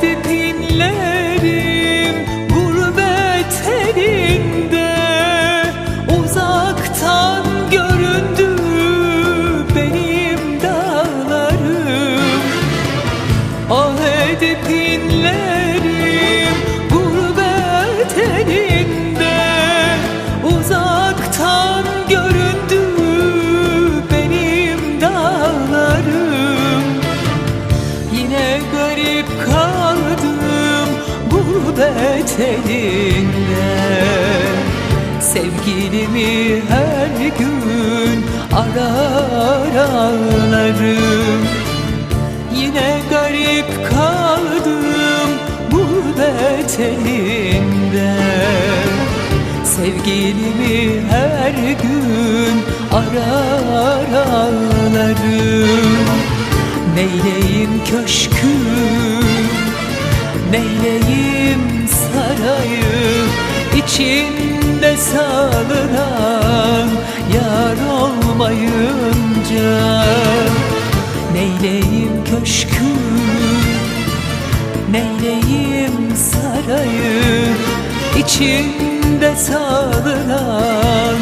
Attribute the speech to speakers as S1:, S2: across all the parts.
S1: gidip inlerim gurbet elinde. Uzaktan göründü benim dağlarım. Ah edip inlerim gurbet elinde. Uzaktan göründü benim dağlarım. Yine garip kal eteğinde. Sevgilimi her gün arar ağlarım. Yine garip kaldım gurbet elinde Sevgilimi her gün arar ağlarım. Neyleyim köşküm? Neyleyim sarayı içinde salınan yar olmayınca? Neyleyim köşkü, neyleyim sarayı içinde salınan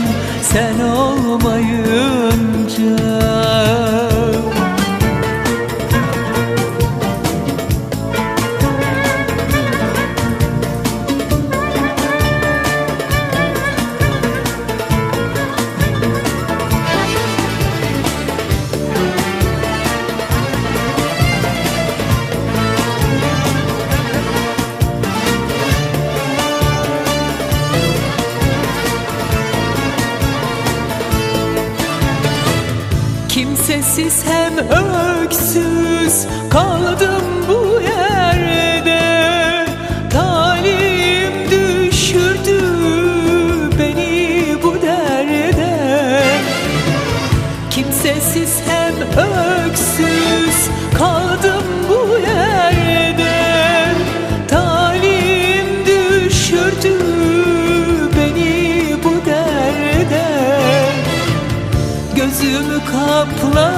S1: Kimsesiz hem öksüz kaldım bu yerde. Talim düşürdü beni bu derde. Kimsesiz hem öksüz kaldım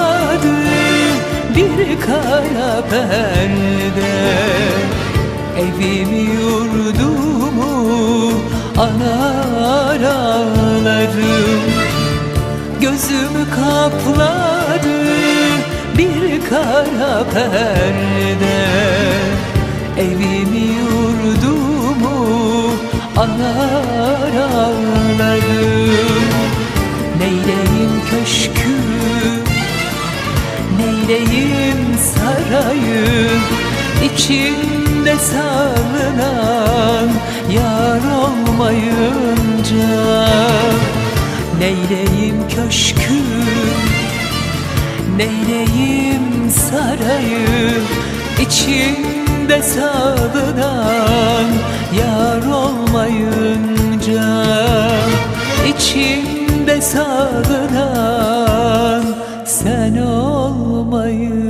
S1: kapladı bir kara perde. Evimi yurdumu anar ağlarım Gözümü kapladı bir kara perde. Evimi yurdumu anar ağlarım Neyleyim köşkü Neyleyim sarayı içinde salınan Yar olmayınca. Neyleyim köşkü Neyleyim sarayı içinde salınan Yar olmayınca. İçinde salınan sen olmayınca